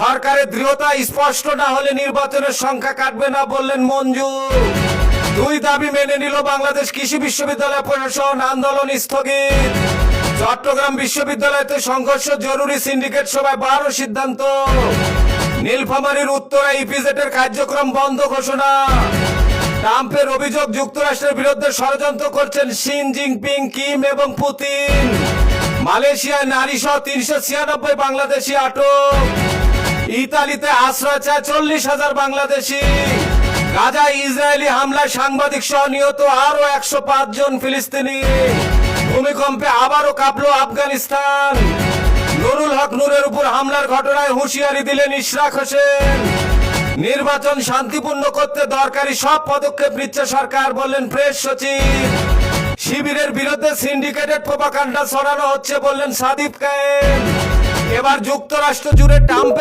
সরকারের দৃঢ়তা স্পষ্ট না হলে নির্বাচনের সংখ্যা কাটবে না বললেন মঞ্জু দুই দাবি মেনে নিল বাংলাদেশ কৃষি বিশ্ববিদ্যালয় প্রশাসন আন্দোলন স্থগিত। চট্টগ্রাম বিশ্ববিদ্যালয়তে সংঘর্ষ জরুরি সিন্ডিকেট সভায় বারো সিদ্ধান্ত। নীলফামারীর উত্তরা ইপিজেটের কার্যক্রম বন্ধ ঘোষণা। ট্রাম্পের অভিযোগ যুক্তরাষ্ট্রের বিরুদ্ধে ষড়যন্ত্র করছেন শিন জিনপিং, কিম এবং পুতিন। মালয়েশিয়ায় নারী সহ তিনশো ছিয়ানব্বই বাংলাদেশি আটক। ইতালিতে আশ্রয় চায় চল্লিশ হাজার বাংলাদেশি। গাজায় ইসরায়েলি হামলায় সাংবাদিক সহ নিহত আরও একশো পাঁচ জন ফিলিস্তিনি। ভূমিকম্পে আবারও কাঁপলো আফগানিস্তান। নুরুল হক নূরের উপর হামলার ঘটনায় হুঁশিয়ারি দিলেন ইশরাক হোসেন। নির্বাচন শান্তিপূর্ণ করতে দরকারি সব পদক্ষেপ নিচ্ছে সরকার, বললেন প্রেস সচিব। শিবিরের বিরুদ্ধে সিন্ডিকেটেড প্রপাকাণ্ডা ছড়ানো হচ্ছে, বললেন সাদিক কায়েম। এবার যুক্তরাষ্ট্র জুড়ে ট্রাম্পের